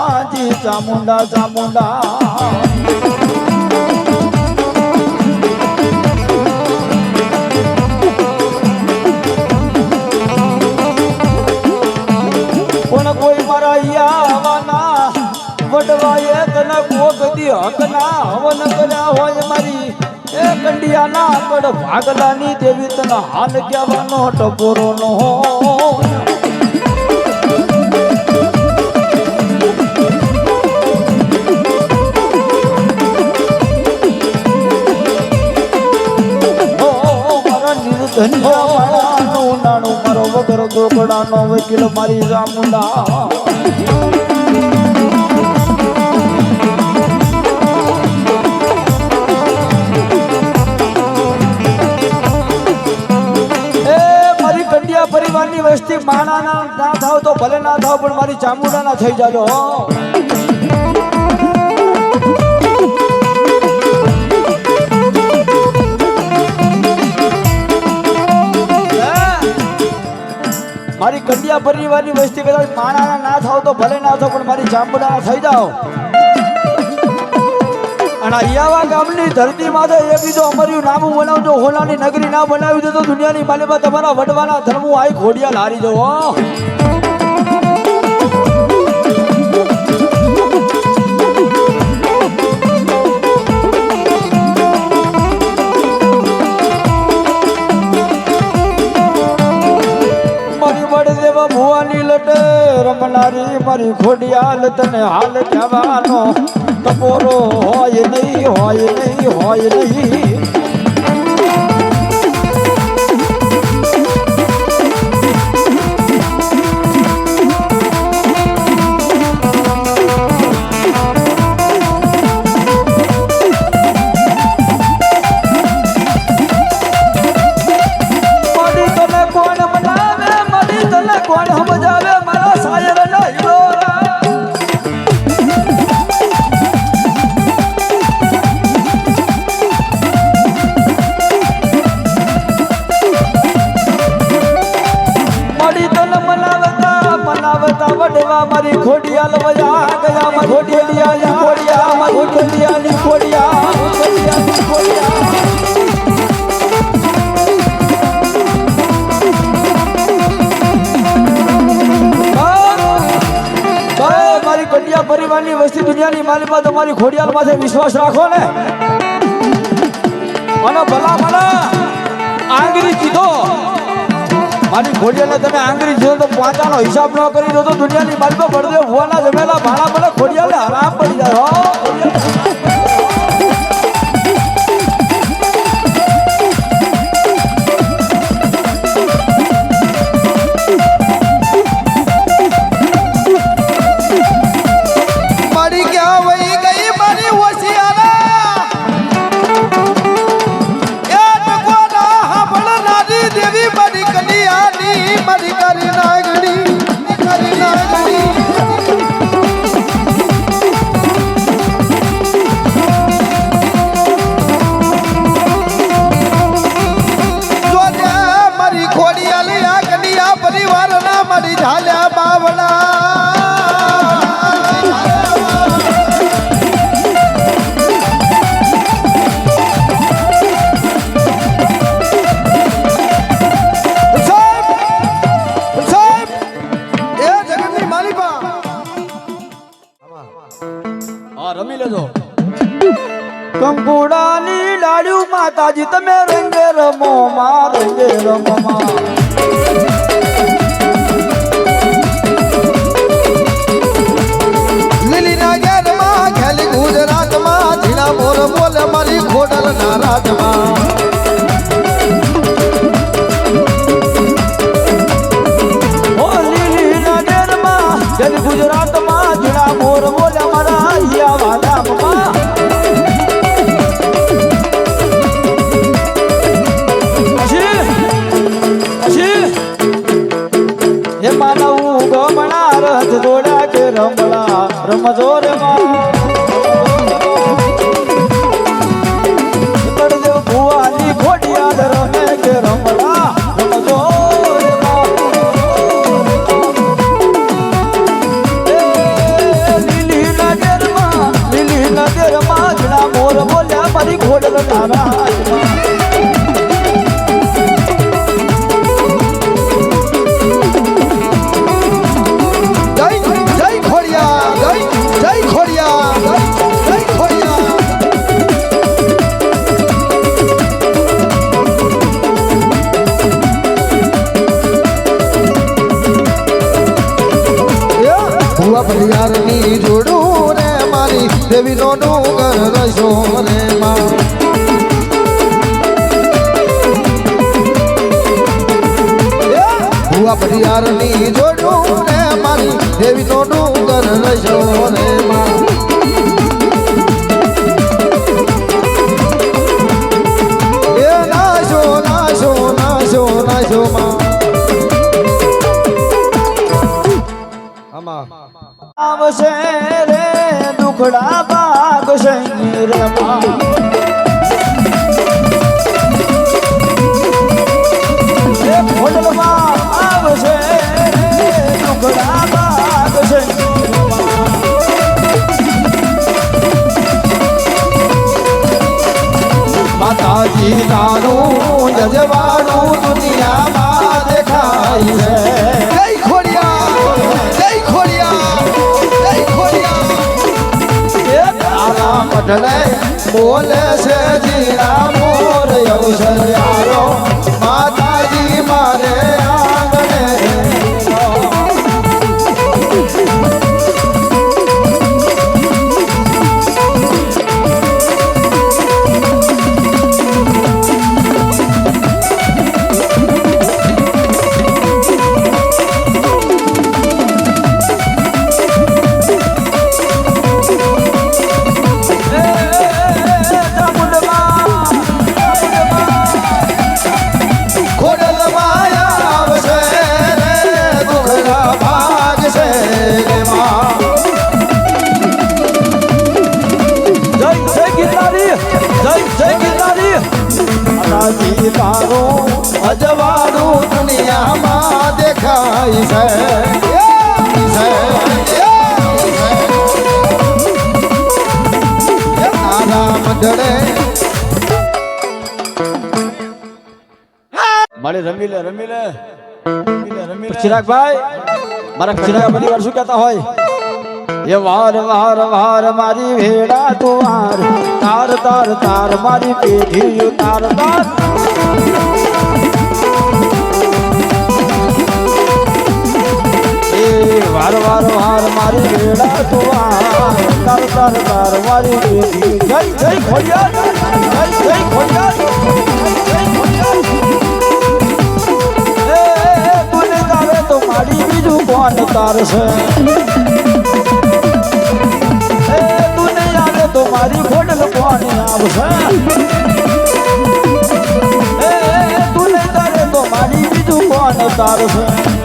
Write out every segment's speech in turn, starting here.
માતાજી ચામુંડા ચામુંડા. પણ કોઈ મારા આવવાના વડવા એક ન કોક દી હક ના હવન કર્યા હોય મારી. એ કંડિયાના કડ ભાગલાની દેવી તને હાલ કહેવાનો ટપોરો નો નાણું મારો વગર દોકડાનો વકીલ મારી રામુંડા પરિવારની વસ્તી માણાના ના થાવ તો ભલે ના થાવ, પણ મારી ચામુંડાના થઈ જાજો, હો. મારી કંડિયા પરિવારની વસ્તી કદાચ માણાના ના થાવ તો ભલે ના થાવ પણ મારી ચામુંડાના થઈ જાઓ. અને અહીંયા ગામની ધરતી માથે એ બીજો અમારું નામ બનાવજો, હોલાની નગરી ના બનાવી દે તો દુનિયાની માલિમાં તમારા વડવાના ધર્મો આઈ ઘોડિયા લારી દો રમનારી મારી ખોડિયાલ તને હાલ જવાનો ટપોરો હોય નહીં હોય નહીં હોય નહીં. મનાવતા મારી ખોડિયાલ વજા ગયા ખોડિયાલી ખોડિયા મારી ખોડિયાલી ખોડિયા ખોડિયાલી ખોડિયા. ભાઈ, મારી ખોડિયા પરિવારની વસ્તી દુનિયાની માલિકમાં તમારી ખોડિયાલ માથે વિશ્વાસ રાખો ને. અને ભલા ભલા આંગળી કીધો. મારી ખોડિયાને તમે આંગળી જો તો પાંચાનો હિસાબ ન કરી દો તો દુનિયાની બાજુ બળદેવ હોવાના જમેલા ભાડા ભલે ખોડિયાલે આરામ પડી જાય મારી ખોડલ નારાજ ડુંગર રસો રે બોલે છે જીરા મોર આવ્યો માતાજી મારે મારે રમી લે રમી લે. ચિરાગભાઈ મારા ચિરાગ પરિવાર શું કહેતા હોય? એ વાર વાર વાર મારી ભેડા તું વાર તાર તાર તાર મારી પેઢી તાર તાર. વાર વાર વાર, મારી ભેડા તો તાર તાર તાર, મારી જય જય ખોડિયાર, જય જય ખોડિયાર. તારશે? તું આવે તો મારી બીજું કોણ તારશે?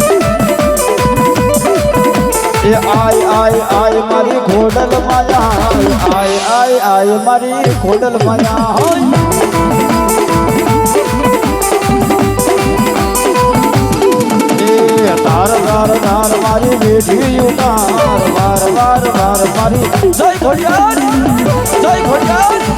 એ આય આય આય, મારી ઘોડલ માયા, આય આય આય મારી ઘોડલ માયા, હોય. તાર તાર તાર મારી બેઠી ઉતાર વાર વાર વાર મારી જય ખોડિયાર જય ખોડિયાર.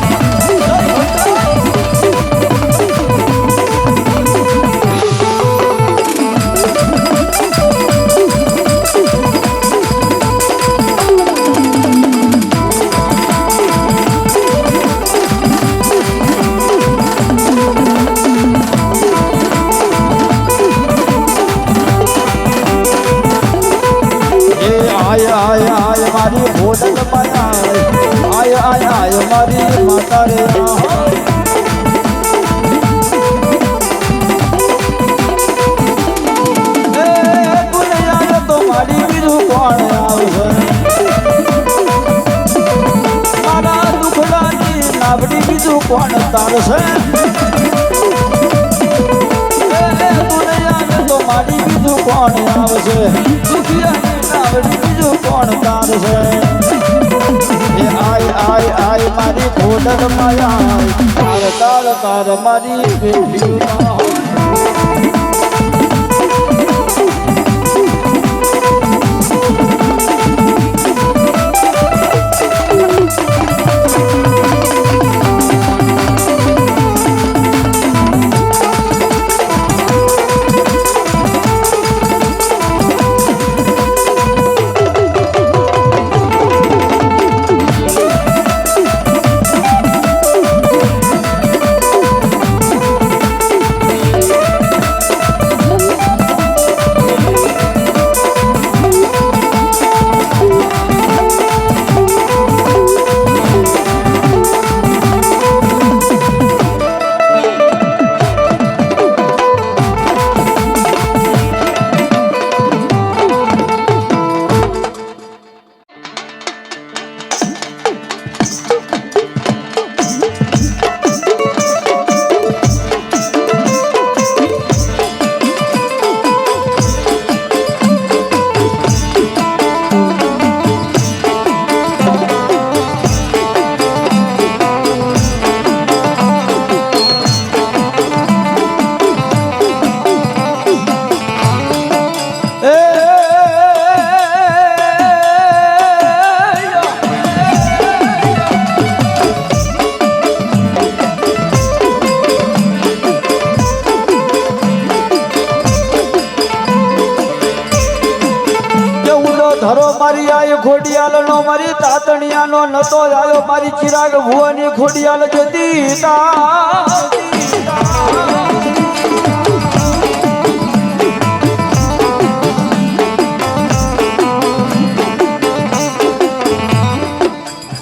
મારી ખોડલ માયા તાર તાર તાર મારી બેટી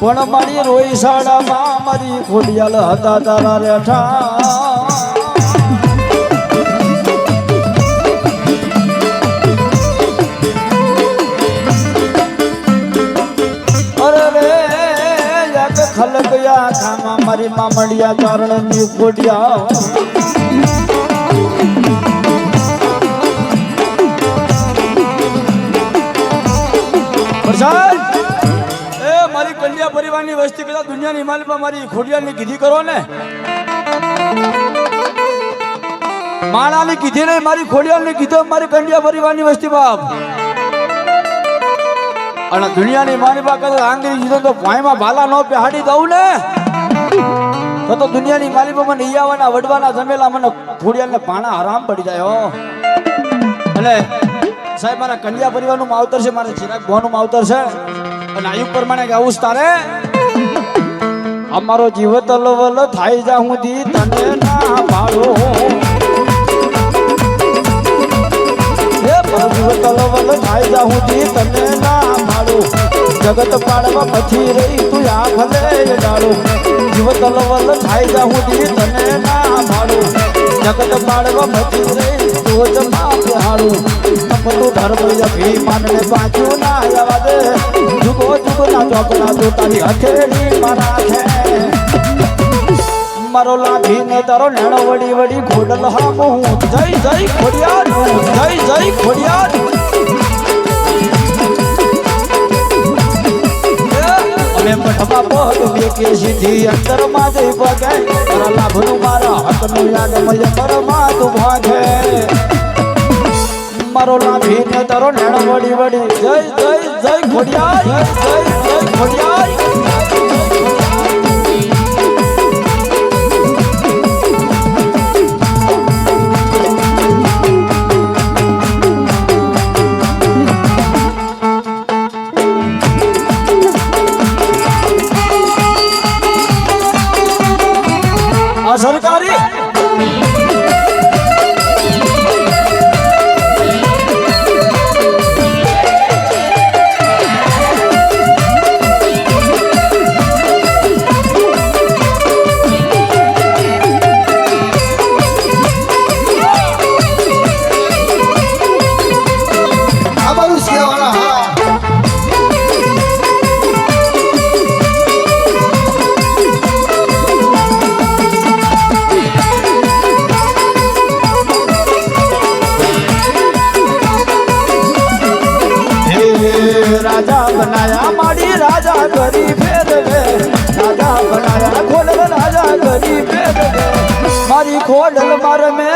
પણ મારી રોઈ શાળામાં મારી ખોડિયાલ હતા તારા રેઠા. ખલકયા ખામાં મારી મામડિયા ચારણની ખોડિયા પ્રસાદ! પરિવારની વસ્તી કદાચ દુનિયાની માલમાં મારી ખોડિયાની કીધી કરો ને. માણાની કીધી નહીં, મારી ખોડિયાની કીધો, મારી કંડિયા પરિવારની વસ્તી બાપ. અને દુનિયાની માલિકા કદાચ આંગળી જીધો તો ભાઈમાં ભાલા ન બેહાડી દઉં ને. તો તો દુનિયાની માલિકા મને ઈયાવાના, વડવાના જમેલા મને ખોડિયાને પાણા હરામ પડી જાય હો. એટલે સાહેબ, મારા કંડિયા પરિવારનું માવતર છે, મારા ચિરાગ ભવાનું માવતર છે. અને આયુ પ્રમાણે ગાવું તારે. અમારો જીવ તલવલ થાય જા હું દી તને ના મારો જીવ તલવલ થાય જા હું દી તને ના ભાળો જગત પાડવા પછી રહી તું આ ભલે ડાળો જીવ તલવલ થાય જા હું દી તને ના ભાળો જગત પાડવા પછી રહી તું જ માફ હાડું તપતું ધર્મ અભિમાન ને પાછું ના આવવા દે જુગો જુગો ના તું તારી હથેળી મારા મારો લાભી ને તારો નેણો વડી વડી ખોડલ હામો હું જય જય, ખોડિયાર. જય જય ખોડિયાર. અમે પઠવા પગ મેકે સીધી અંદરમાં જઈ પગે તારા લાભનું મારા હાથનું યાદ મય પરમાં તું ભાગે. મારો લાભી ને તારો નેણો વડી વડી જય જય જય ખોડિયા જય જય જય આ બધું શિયાવાળા હા હે રાજા બનાયા માડી રાજા કરી ફેરવે રાજા બનાયા ખોડલ રાજા કરી ફેરવે મારી ખોડલ માર મેં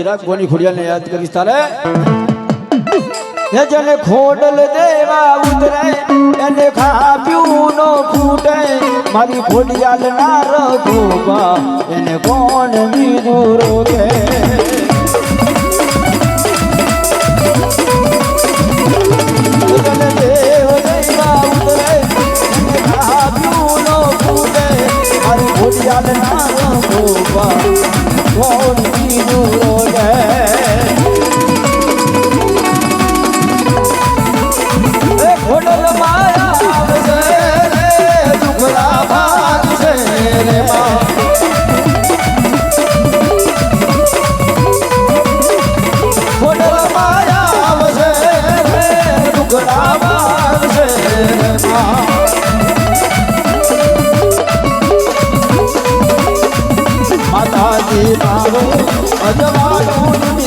ચિરાગ ગોની ખોડિયાને યાદ કરીશ તારે? હે જેને ખોડલ દેવા ઉતરે, એને ખાપ્યું નો ફૂટે મારી ખોડિયાલ ના રઘોબા એને કોણ બીજું રોકે?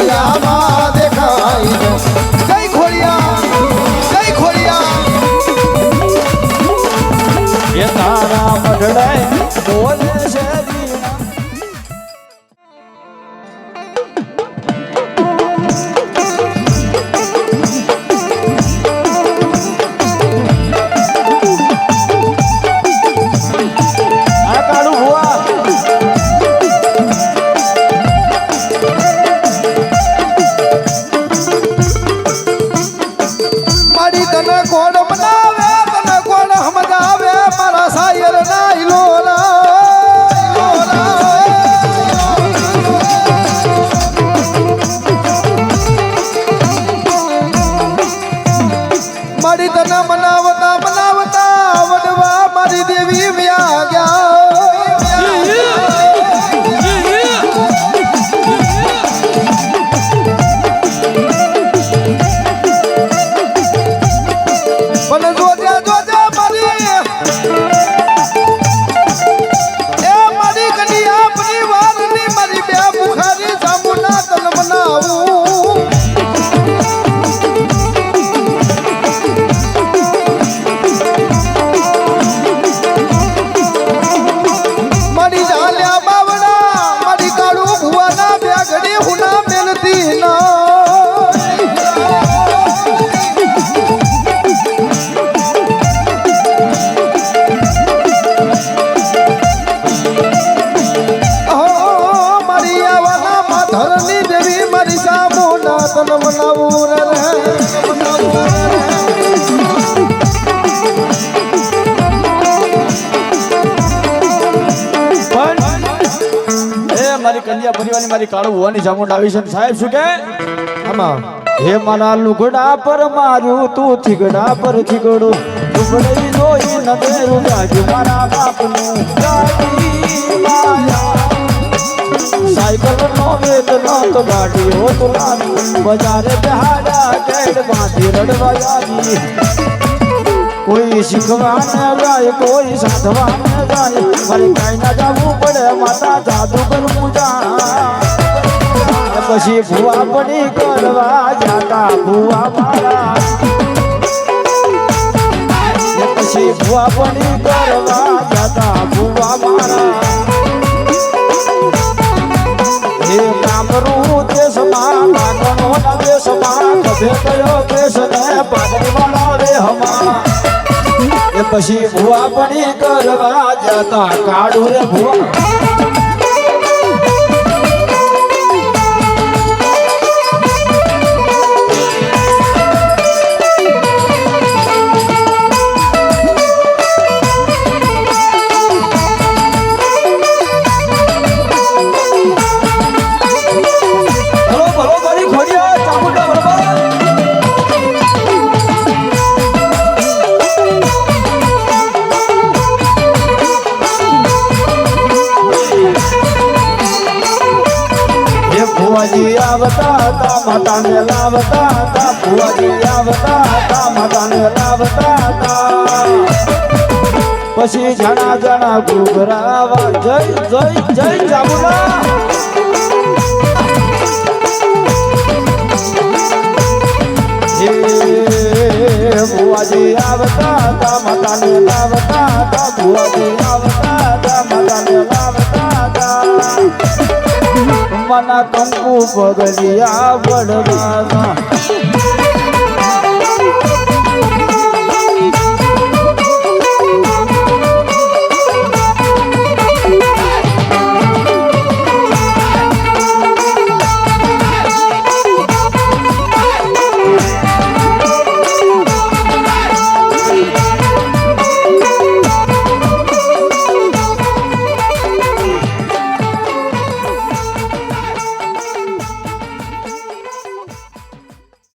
ખોડિયામાં દેખાઈ દો જય ખોડિયા જય એ તારા મઢડાય બોલ કન્યા પરિવારની મારી કાળું હોવાની ચામુંડ આવી છે સાહેબ, શું કે? આમાં હે મારા લુગડા પર માર્યું તું થીગડા પર થીગડો લુગડઈ જોઈ નદેરું જાગ્યું મારા બાપનું સાયકલ નો વેદ નો તો ગાડી હો તો બજારે બહાડા કેડ બાંધી રડવા આવી કોઈ શીખવાને જાય, કોઈ સાધવાને જાય. મારે કાંઈ ના જવું પડે, માતા જાદુ કરવું જાણ પછી ભૂવા પડી કરવા જાતા ભૂવા મારા. પછી ભૂવા પડી કરવા જાતા ભૂવા પછી ભૂવા પણ કરવા જતા કાળુ રે ભૂવા. માતાને લાવતા હતા, ભુવાજી આવતા હતા, માતાને લાવતા હતા. પછી જણા જણા ઘુઘરાવા જય જય જય હે, ભુવાજી આવતા હતા, માતાને લાવતા હતા, ભુવાજી મના કંકુ પગલિયા વડવાના.